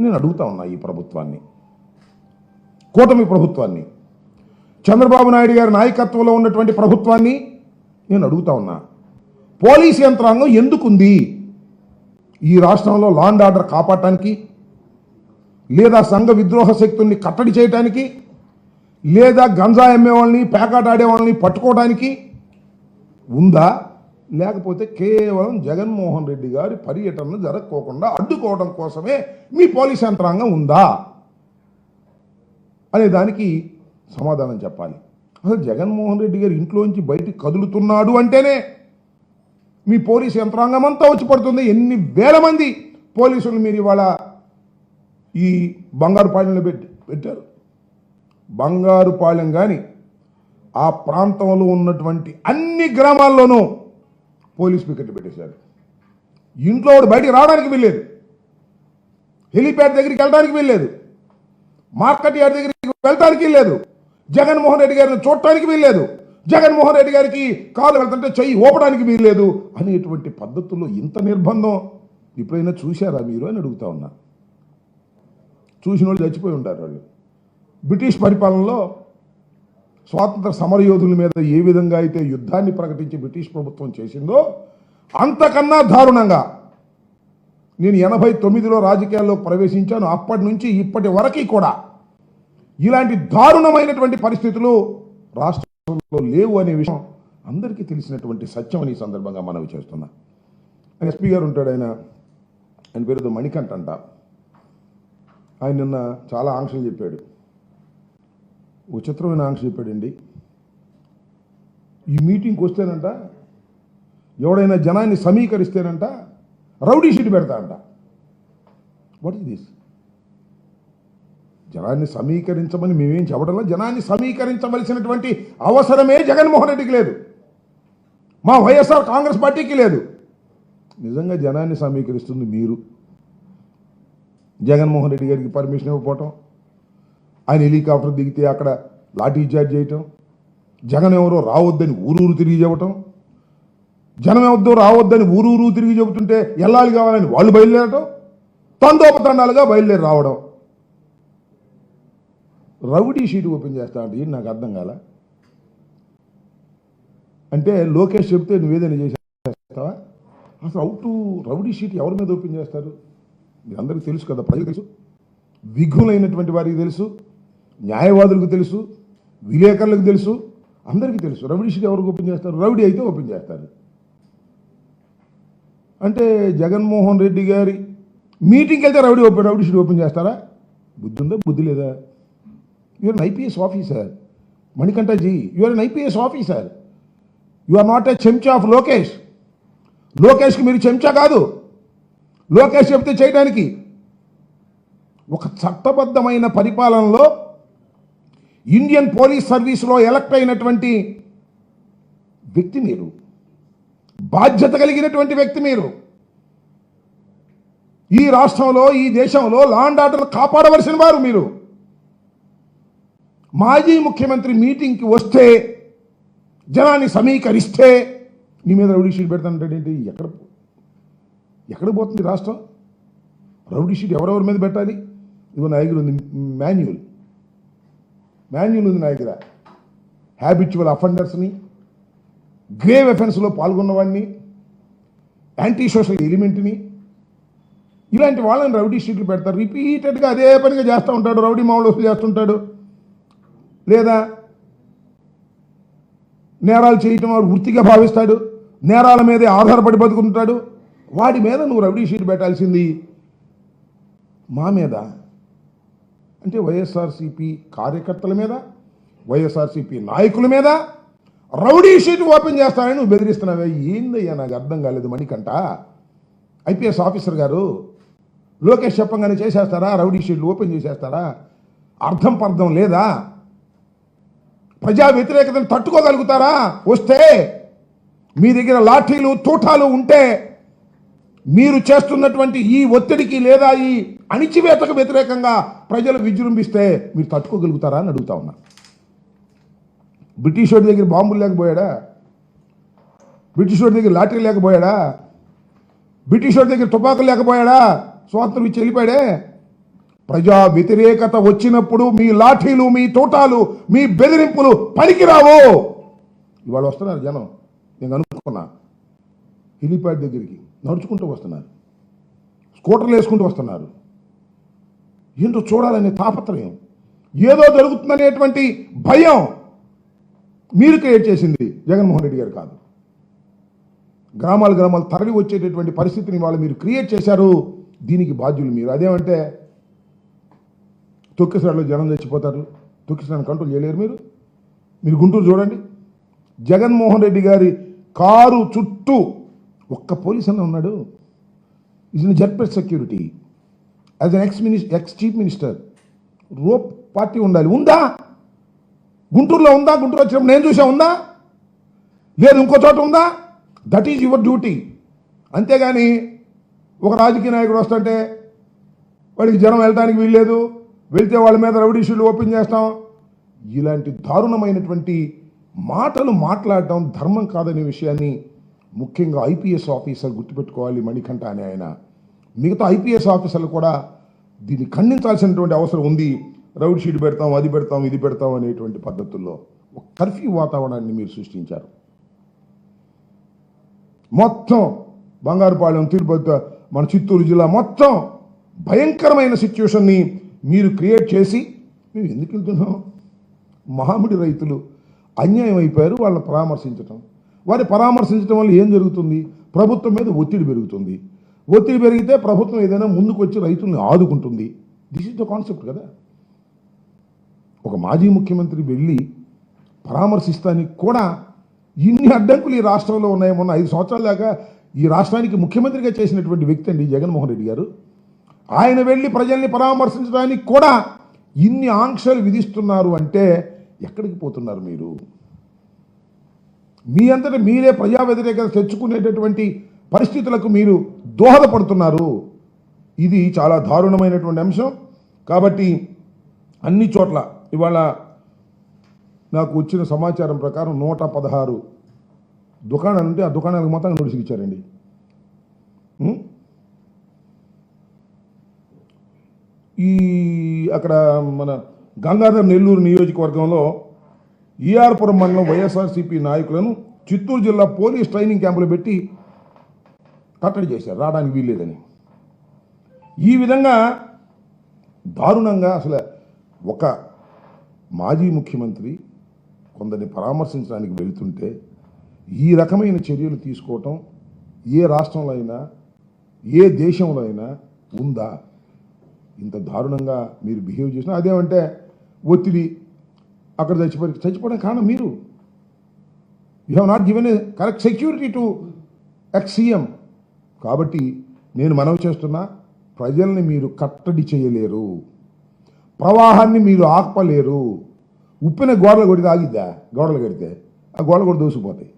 నేను అడుగుతా ఉన్నా ఈ ప్రభుత్వాన్ని. కూటమి ప్రభుత్వాన్ని. చంద్రబాబు నాయుడు గారి నాయకత్వంలో ఉన్నటువంటి ప్రభుత్వాన్ని నేను అడుగుతా ఉన్నా. పోలీస్ యంత్రాంగం ఎందుకుంది? ఈ రాష్ట్రంలో లా అండ్ ఆర్డర్ కాపాడటానికి లేదా సంఘ విద్రోహ శక్తుల్ని కట్టడి చేయటానికి లేదా గంజా అమ్మే వాళ్ళని పేకాట ఆడే వాళ్ళని పట్టుకోవడానికి ఉందా? లేకపోతే కేవలం జగన్మోహన్ రెడ్డి గారి పర్యటనలు జరగకోకుండా అడ్డుకోవడం కోసమే మీ పోలీస్ యంత్రాంగం ఉందా? అనే దానికి సమాధానం చెప్పాలి. అసలు జగన్మోహన్ రెడ్డి గారు ఇంట్లోంచి బయటికి కదులుతున్నాడు అంటేనే మీ పోలీస్ యంత్రాంగం అంతా వచ్చి పడుతుంది. ఎన్ని వేల మంది పోలీసులు మీరు ఇవాళ ఈ బంగారుపాలెంలో పెట్టి పెట్టారు. బంగారుపాలెం కానీ ఆ ప్రాంతంలో ఉన్నటువంటి అన్ని గ్రామాల్లోనూ పోలీస్ పికెట్ పెట్టేశారు. ఇంట్లో వాడు బయటికి రావడానికి వీల్లేదు. హెలీప్యాడ్ దగ్గరికి వెళ్ళడానికి వీల్లేదు. మార్కెట్ యార్డ్ దగ్గరికి వెళ్ళడానికి వీల్లేదు. జగన్మోహన్ రెడ్డి గారిని చూడటానికి వీల్లేదు. జగన్మోహన్ రెడ్డి గారికి కాలు వెళ్తుంటే చెయ్యి ఓపడానికి వీల్లేదు అనేటువంటి పద్ధతుల్లో ఇంత నిర్బంధం? ఎప్పుడైనా చూశారా మీరు అని అడుగుతా ఉన్నా. చూసిన వాళ్ళు చచ్చిపోయి ఉంటారు వాళ్ళు. బ్రిటిష్ పరిపాలనలో స్వాతంత్ర సమరయోధుల మీద ఏ విధంగా అయితే యుద్ధాన్ని ప్రకటించి బ్రిటిష్ ప్రభుత్వం చేసిందో అంతకన్నా దారుణంగా నేను ఎనభై తొమ్మిదిలో రాజకీయాల్లో ప్రవేశించాను. అప్పటి నుంచి ఇప్పటి వరకు కూడా ఇలాంటి దారుణమైనటువంటి పరిస్థితులు రాష్ట్రంలో లేవు అనే విషయం అందరికీ తెలిసినటువంటి సత్యం అని ఈ సందర్భంగా మనవి చేస్తున్నా. ఎస్పీ గారు ఉంటాడు ఆయన. ఆయన పేరు మణికంఠ అంట. ఆయన నిన్న చాలా ఆంక్షలు చెప్పాడు. విచిత్రమైన ఆంక్ష చెప్పాడండి. ఈ మీటింగ్కి వస్తేనంట ఎవడైనా జనాన్ని సమీకరిస్తేనంట రౌడీ షీట్ పెడతా అంట వాట్ ఇస్ దిస్ జనాన్ని సమీకరించమని మేమేం చెప్పడంలో? జనాన్ని సమీకరించవలసినటువంటి అవసరమే జగన్మోహన్ రెడ్డికి లేదు. మా వైఎస్ఆర్ కాంగ్రెస్ పార్టీకి లేదు. నిజంగా జనాన్ని సమీకరిస్తుంది మీరు. జగన్మోహన్ రెడ్డి గారికి పర్మిషన్ ఇవ్వకపోవటం ఆయన హెలికాప్టర్ దిగితే అక్కడ లాఠీ చార్జ్ చేయటం జగన్ ఎవరో రావద్దని ఊరూరు తిరిగి చెప్పటం జనం ఎవరిదో రావద్దని ఊరూరు తిరిగి చెబుతుంటే ఎల్లాలి కావాలని వాళ్ళు బయలుదేరటం తండోపతండాలుగా బయలుదేరి రావడం. రౌడీ షీట్ ఓపెన్ చేస్తా అంటే నాకు అర్థం కాల? అంటే లోకేష్ చెప్తే నువ్వేదైనా చేసేస్తావా? అసలు అవుట్ రౌడీ షీట్ ఎవరి మీద ఓపెన్ చేస్తారు? మీ అందరికీ తెలుసు కదా ప్రజలు తెలుసు. విఘులైనటువంటి వారికి తెలుసు. న్యాయవాదులకు తెలుసు. విలేకరులకు తెలుసు అందరికీ తెలుసు. రౌడీ షీట్ ఎవరికి ఓపెన్ చేస్తారు? రౌడీ అయితే ఓపెన్ చేస్తారు. అంటే జగన్మోహన్ రెడ్డి గారి మీటింగ్కి వెళ్తే rowdy open rowdy sheet open చేస్తారా? బుద్ధి ఉందా? బుద్ధి లేదా? Your an IPS officer Manikanthaji your an IPS officer you are not a చెంచా ఆఫ్ లోకేష్ లోకేష్కి మీరు చెంచా కాదు. లోకేష్ చెప్తే చేయడానికి. ఒక చట్టబద్ధమైన పరిపాలనలో ఇండియన్ పోలీస్ సర్వీస్లో ఎలక్ట్ అయినటువంటి వ్యక్తి మీరు. బాధ్యత కలిగినటువంటి వ్యక్తి మీరు. ఈ రాష్ట్రంలో ఈ దేశంలో లాండ్ ఆర్డర్ కాపాడవలసిన వారు మీరు. మాజీ ముఖ్యమంత్రి మీటింగ్కి వస్తే జనాన్ని సమీకరిస్తే నీ మీద రౌడీ షీట్ పెడతానంటాడేంటి ఎక్కడ ఎక్కడ పోతుంది రాష్ట్రం? రౌడీ షీట్ ఎవరెవరి మీద పెట్టాలి? ఇదిగో నా దగ్గర ఉంది మాన్యువల్ మాన్యుల్ ఉంది నా దగ్గర. హ్యాబిచువల్ అఫెండర్స్ని గ్రేవ్ ఎఫెన్స్లో పాల్గొన్నవాడిని యాంటీ సోషల్ ఎలిమెంట్ని ఇలాంటి వాళ్ళని రౌడీ షీట్లు పెడతారు. రిపీటెడ్గా అదే పనిగా చేస్తూ ఉంటాడు. రౌడీ మామూలు చేస్తుంటాడు లేదా నేరాలు చేయటం వాడు వృత్తిగా భావిస్తాడు. నేరాల మీదే ఆధారపడి బతుకుంటాడు వాడి మీద నువ్వు రౌడీ షీట్ పెట్టాల్సింది మా మీద. అంటే వైఎస్ఆర్సీపీ కార్యకర్తల మీద వైఎస్ఆర్సీపీ నాయకుల మీద రౌడీ షీట్ ఓపెన్ చేస్తానని నువ్వు బెదిరిస్తున్నావే. ఏందయ్యా నాకు అర్థం కాలేదు మణికంట ఐపీఎస్ ఆఫీసర్ గారు లోకేష్ చెప్పంగానే చేసేస్తారా? రౌడీ షీట్లు ఓపెన్ చేసేస్తారా? అర్థం పర్థం లేదా? ప్రజా వ్యతిరేకతను తట్టుకోగలుగుతారా? వస్తే మీ దగ్గర లాఠీలు తూటాలు ఉంటే మీరు చేస్తున్నటువంటి ఈ ఒత్తిడికి లేదా ఈ అణిచివేతకు వ్యతిరేకంగా ప్రజలు విజృంభిస్తే మీరు తట్టుకోగలుగుతారా అని అడుగుతా ఉన్నా. బ్రిటిష్ వాడి దగ్గర బాంబులు లేకపోయాడా? బ్రిటిష్ వాడి దగ్గర లాటరీ లేకపోయాడా? బ్రిటిష్ వాడి దగ్గర తుపాకులు లేకపోయాడా? స్వాతంత్రం ఇచ్చి వెళ్ళిపోయాడే? ప్రజా వ్యతిరేకత వచ్చినప్పుడు మీ లాఠీలు మీ తోటాలు మీ బెదిరింపులు పనికిరావు. ఇవాళ వస్తున్నారు జనం. నేను అనుకున్నా. హెలిప్యాడ్ దగ్గరికి నడుచుకుంటూ వస్తున్నారు. స్కూటర్లు వేసుకుంటూ వస్తున్నారు. ఏంటో చూడాలనే తాపత్రయం. ఏదో జరుగుతుందనేటువంటి భయం మీరు క్రియేట్ చేసింది జగన్మోహన్ రెడ్డి గారు కాదు. గ్రామాలు గ్రామాలు తరలి వచ్చేటటువంటి పరిస్థితిని వాళ్ళు మీరు క్రియేట్ చేశారు దీనికి బాధ్యులు మీరు. అదేమంటే తొక్కిసరాలో జనం చచ్చిపోతారు తొక్కిసరాన్ని కంట్రోల్ చేయలేరు మీరు. మీరు గుంటూరు చూడండి. జగన్మోహన్ రెడ్డి గారి కారు చుట్టూ ఒక్క పోలీస్ అన్న ఉన్నాడు. ఈజ్ ఇన్ జడ్పెట్ security as an ex మినిస్ ex chief minister rope party ఉండాలి. ఉందా? గుంటూరులో ఉందా? గుంటూరు వచ్చినప్పుడు నేను చూసా ఉందా? లేదు ఇంకో చోట ఉందా? దట్ ఈజ్ యువర్ డ్యూటీ అంతేగాని ఒక రాజకీయ నాయకుడు వస్తుంటే వాడికి జనం వెళ్ళడానికి వీల్లేదు. వెళ్తే వాళ్ళ మీద రౌడీ షీట్లు ఓపెన్ చేస్తాం. ఇలాంటి దారుణమైనటువంటి మాటలు మాట్లాడటం ధర్మం కాదనే విషయాన్ని ముఖ్యంగా ఐపీఎస్ ఆఫీసర్ గుర్తుపెట్టుకోవాలి మణికంఠ అని ఆయన. మిగతా ఐపీఎస్ ఆఫీసర్లు కూడా దీన్ని ఖండించాల్సినటువంటి అవసరం ఉంది. రౌడ్ షీట్ పెడతాం అది పెడతాం ఇది పెడతాం అనేటువంటి పద్ధతుల్లో ఒక కర్ఫ్యూ వాతావరణాన్ని మీరు సృష్టించారు. మొత్తం బంగారుపాలెం తిరుపతి మన చిత్తూరు జిల్లా మొత్తం భయంకరమైన సిచ్యువేషన్ని మీరు క్రియేట్ చేసి మేము ఎందుకు వెళ్తున్నాం? మహాముడి రైతులు అన్యాయం అయిపోయారు వాళ్ళని పరామర్శించటం. వారి పరామర్శించడం వల్ల ఏం జరుగుతుంది? ప్రభుత్వం మీద ఒత్తిడి పెరుగుతుంది. ఒత్తిడి పెరిగితే ప్రభుత్వం ఏదైనా ముందుకు వచ్చి రైతుల్ని ఆదుకుంటుంది. దిస్ ఇస్ ద కాన్సెప్ట్ కదా. ఒక మాజీ ముఖ్యమంత్రి వెళ్ళి పరామర్శిస్తానికి కూడా ఇన్ని అడ్డంకులు ఈ రాష్ట్రంలో ఉన్నాయి. మొన్న ఐదు సంవత్సరాల దాకా ఈ రాష్ట్రానికి ముఖ్యమంత్రిగా చేసినటువంటి వ్యక్తి అండి జగన్మోహన్ రెడ్డి గారు. ఆయన వెళ్ళి ప్రజల్ని పరామర్శించడానికి కూడా ఇన్ని ఆంక్షలు విధిస్తున్నారు అంటే ఎక్కడికి పోతున్నారు మీరు? మీ అంతటా మీరే ప్రజా వ్యతిరేకత తెచ్చుకునేటటువంటి పరిస్థితులకు మీరు దోహదపడుతున్నారు. ఇది చాలా దారుణమైనటువంటి అంశం. కాబట్టి అన్ని చోట్ల ఇవాళ నాకు వచ్చిన సమాచారం ప్రకారం నూట పదహారు దుకాణాలు ఉంటే ఆ దుకాణాలకు మొత్తం నోటీసులు ఇచ్చారండి. ఈ అక్కడ మన గంగాధర్ నెల్లూరు నియోజకవర్గంలో ఈఆర్పురం మండలం వైఎస్ఆర్సీపీ నాయకులను చిత్తూరు జిల్లా పోలీస్ ట్రైనింగ్ క్యాంపులు పెట్టి కట్టడి చేశారు రావడానికి వీల్లేదని. ఈ విధంగా దారుణంగా అసలు ఒక మాజీ ముఖ్యమంత్రి కొందరిని పరామర్శించడానికి వెళుతుంటే ఈ రకమైన చర్యలు తీసుకోవటం ఏ రాష్ట్రంలో అయినా ఏ దేశంలో అయినా ఉందా? ఇంత దారుణంగా మీరు బిహేవ్ చేసినా అదేమంటే ఒత్తిడి అక్కడ చచ్చిపోయి చచ్చిపోవడం కారణం మీరు. You have not given a correct security to ex CM కాబట్టి నేను మనవి చేస్తున్నా ప్రజల్ని మీరు కట్టడి చేయలేరు. ప్రవాహాన్ని మీరు ఆపలేరు ఉప్పిన గోడలు కొడితే ఆగిద్దా గోడలు కడితే ఆ గోడలు కూడా దూసిపోతాయి